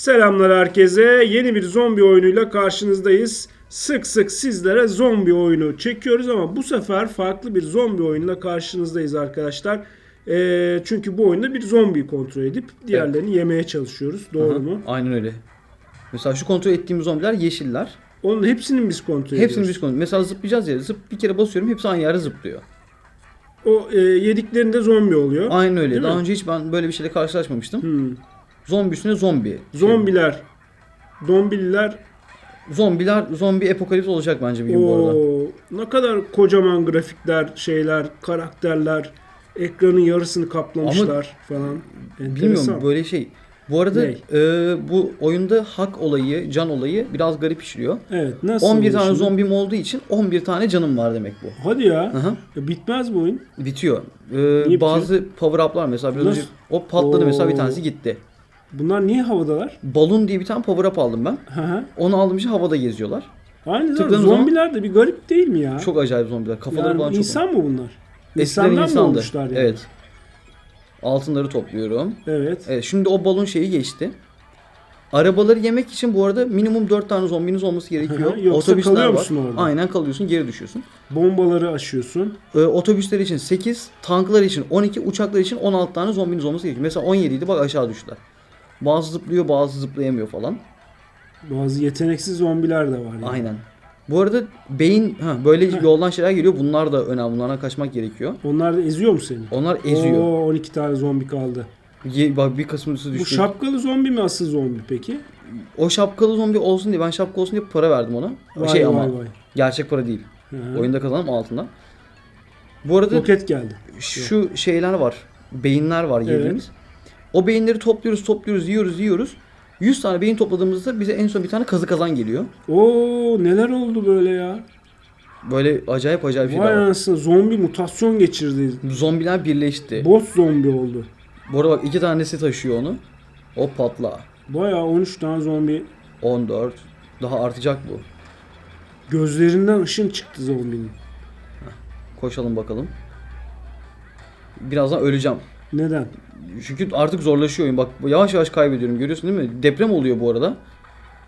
Selamlar herkese. Yeni bir zombi oyunuyla karşınızdayız. Sık sık sizlere zombi oyunu çekiyoruz ama bu sefer farklı bir zombi oyunuyla karşınızdayız arkadaşlar. Ee, çünkü bu oyunda bir zombi kontrol edip diğerlerini yemeye çalışıyoruz. Doğru Aha, mu? Aynen öyle. Mesela şu kontrol ettiğimiz zombiler yeşiller. Onun hepsini biz kontrol ediyoruz. Hepsini biz kontrol Mesela zıplayacağız ya. Zıp bir kere basıyorum hepsi aynı yerde zıplıyor. O e, yediklerinde zombi oluyor. Aynen öyle. Değil Daha mi? önce hiç ben böyle bir şeyle karşılaşmamıştım. Hmm. Zombi üstüne zombi. Zombiler. Dombililer. Zombiler, zombi apokalips olacak bence bir gün bu arada. Oo, ne kadar kocaman grafikler, şeyler, karakterler. Ekranın yarısını kaplamışlar falan. Enteresan. Bilmiyorum böyle şey. Bu arada e, bu oyunda hak olayı, can olayı biraz garip işliyor. Evet nasıl 11 oluyor tane şimdi? zombim olduğu için 11 tane canım var demek bu. Hadi ya. Aha. Ya bitmez bu oyun. Bitiyor. Ee, bitiyor? bazı power up'lar mesela biraz önce o patladı mesela bir Oo. tanesi gitti. Bunlar niye havadalar? Balon diye bir tane power up aldım ben. Hı hı. Onu aldım işte havada geziyorlar. Aynı zamanda Tıkladığın zombiler de bir garip değil mi ya? Çok acayip zombiler. Kafaları yani falan çok. insan mı bunlar? Eskiden İnsandan mı insandı. olmuşlar yani? Evet. Altınları topluyorum. Evet. Evet şimdi o balon şeyi geçti. Arabaları yemek için bu arada minimum 4 tane zombiniz olması gerekiyor. Yoksa Otobüsler kalıyor var. musun orada? Aynen kalıyorsun geri düşüyorsun. Bombaları aşıyorsun. Ee, otobüsler için 8, tanklar için 12, uçaklar için 16 tane zombiniz olması gerekiyor. Mesela 17 idi bak aşağı düştüler. Bazı zıplıyor bazı zıplayamıyor falan. Bazı yeteneksiz zombiler de var. Yani. Aynen. Bu arada beyin ha, böyle Heh. yoldan şeyler geliyor. Bunlar da önemli. Bunlardan kaçmak gerekiyor. Onlar da eziyor mu seni? Onlar eziyor. Oo, 12 tane zombi kaldı. Ye- bak bir kısmısı Bu düştü. şapkalı zombi mi asıl zombi peki? o şapkalı zombi olsun diye ben şapka olsun diye para verdim ona. Vay şey vay ama vay. gerçek para değil. Hı. Oyunda kazanan altından. Bu arada Roket geldi. şu şeyler var. Beyinler var Evet. O beyinleri topluyoruz, topluyoruz, yiyoruz, yiyoruz. 100 tane beyin topladığımızda bize en son bir tane kazı kazan geliyor. Oo neler oldu böyle ya? Böyle acayip acayip Vay şeyler var. anasını zombi mutasyon geçirdi. Zombiler birleşti. Boss zombi oldu. Bu arada bak iki tanesi taşıyor onu. O patla. Bayağı 13 tane zombi. 14. Daha artacak bu. Gözlerinden ışın çıktı zombinin. Koşalım bakalım. Birazdan öleceğim. Neden? Çünkü artık zorlaşıyor oyun. Bak yavaş yavaş kaybediyorum. Görüyorsun değil mi? Deprem oluyor bu arada.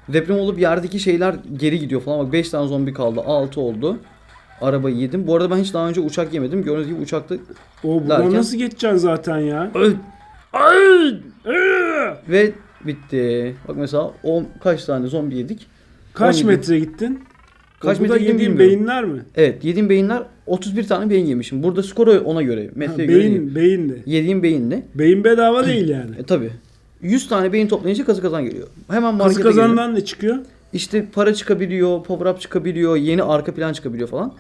Deprem olup yerdeki şeyler geri gidiyor falan. Bak 5 tane zombi kaldı. 6 oldu. Arabayı yedim. Bu arada ben hiç daha önce uçak yemedim. Gördüğünüz gibi uçakta O buradan Derken- nasıl geçeceksin zaten ya? öl! Ee! ve bitti. Bak mesela o kaç tane zombi yedik? Kaç 17. metre gittin? Kaç metre bilmiyorum. beyinler mi? Evet yediğim beyinler 31 tane beyin yemişim. Burada skoru ona göre. Ha, Metreye göre beyin, beyin de. Yediğim beyinle. Beyin bedava değil yani. E tabi. 100 tane beyin toplayınca kazı kazan geliyor. Hemen Kazı markete geliyorum. kazandan ne çıkıyor? İşte para çıkabiliyor, power up çıkabiliyor, yeni arka plan çıkabiliyor falan.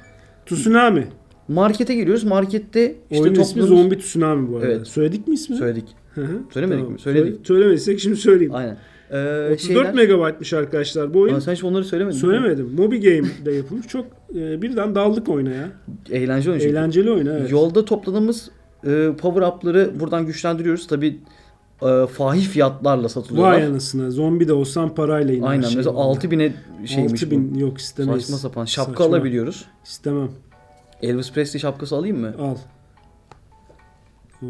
Tsunami. Markete giriyoruz. Markette işte Oyunun ismi Zombi Tsunami bu arada. Evet. Söyledik mi ismini? Söyledik. Hı hı. Söylemedik Tamam. mi? Söyledik. Söyle- Söylemediysek şimdi söyleyeyim. Aynen. Ee, 34 şeyler... megabaytmış arkadaşlar bu oyun. Aa, sen hiç onları söylemedin. Söylemedim. Mobi Game'de yapılmış. Çok e, birden daldık oyuna ya. Eğlenceli oyun. Eğlenceli oyun evet. Yolda topladığımız e, power up'ları buradan güçlendiriyoruz. Tabi e, fahiş fiyatlarla satılıyorlar. Vay anasını. Zombi de olsan parayla iner. Aynen. şey Mesela vallahi. 6000'e şeymiş 6000 bu. yok istemeyiz. Saçma sapan. Şapka Saçma. alabiliyoruz. İstemem. Elvis Presley şapkası alayım mı? Al. Oo,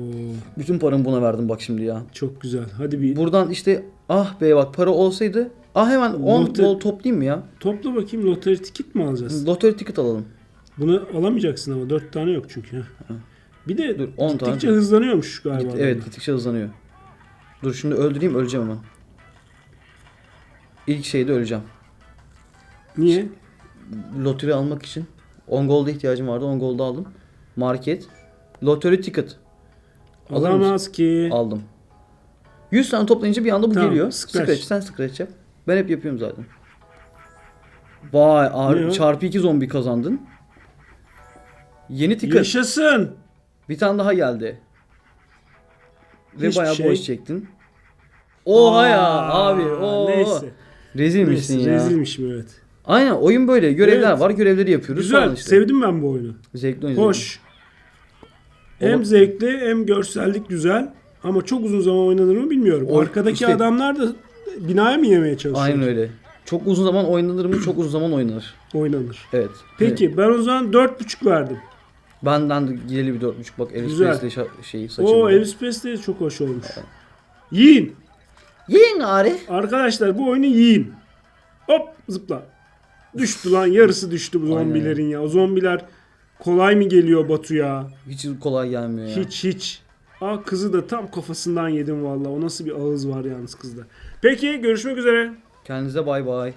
Bütün paramı buna verdim bak şimdi ya. çok güzel. Hadi bir Buradan işte ah be bak para olsaydı ah hemen 10 Lote- bol toplayayım mı ya? topla bakayım loteri ticket mi alacağız? Loteri ticket alalım. Bunu alamayacaksın ama 4 tane yok çünkü. ha. Bir de Dur, 10 tane. gittikçe hızlanıyormuş galiba. Git- evet gittikçe hızlanıyor. Dur şimdi öldüreyim öleceğim hemen. İlk şeyde öleceğim. Niye? Loteri almak için 10 golda ihtiyacım vardı. 10 golda aldım. Market. Loteri ticket. Alır mısın? Alamaz ki. Aldım. 100 tane toplayınca bir anda bu Tamam, geliyor. scratch. Scratch. Sen scratch yap. Ben hep yapıyorum zaten. Vay ağır, Ne o? çarpı 2 zombi kazandın. Yeni ticket. Yaşasın. Bir tane daha geldi. Ve Hiçbir bayağı şey. boş çektin. Oha ya Aa, abi. Oo. Neyse. Rezilmişsin Neyse, ya. Rezilmişim evet. Aynen oyun böyle. Görevler Evet. var. Görevleri yapıyoruz Güzel. falan işte. Sevdim ben bu oyunu. Zevkli oyun. Hoş. Hem Ama- zevkli hem görsellik güzel. Ama çok uzun zaman oynanır mı bilmiyorum. O- Arkadaki işte- adamlar da binaya mı yemeye çalışıyor? Aynen öyle. Çok uzun zaman oynanır mı? Çok uzun zaman oynanır. Oynanır. Evet. Peki ben o zaman 4.5 verdim. Benden de gideli bir 4.5 bak Elvis Güzel. Presley şa- şeyi saçını. O Elvis Presley çok hoş olmuş. Yiyin. Yiyin gari. Arkadaşlar bu oyunu yiyin. Hop zıpla. Düştü lan yarısı düştü bu zombilerin ya. O zombiler kolay mı geliyor Batu'ya? Hiç kolay gelmiyor ya. Hiç hiç. Aa kızı da tam kafasından yedim valla. O nasıl bir ağız var yalnız kızda. Peki görüşmek üzere. Kendinize bay bay.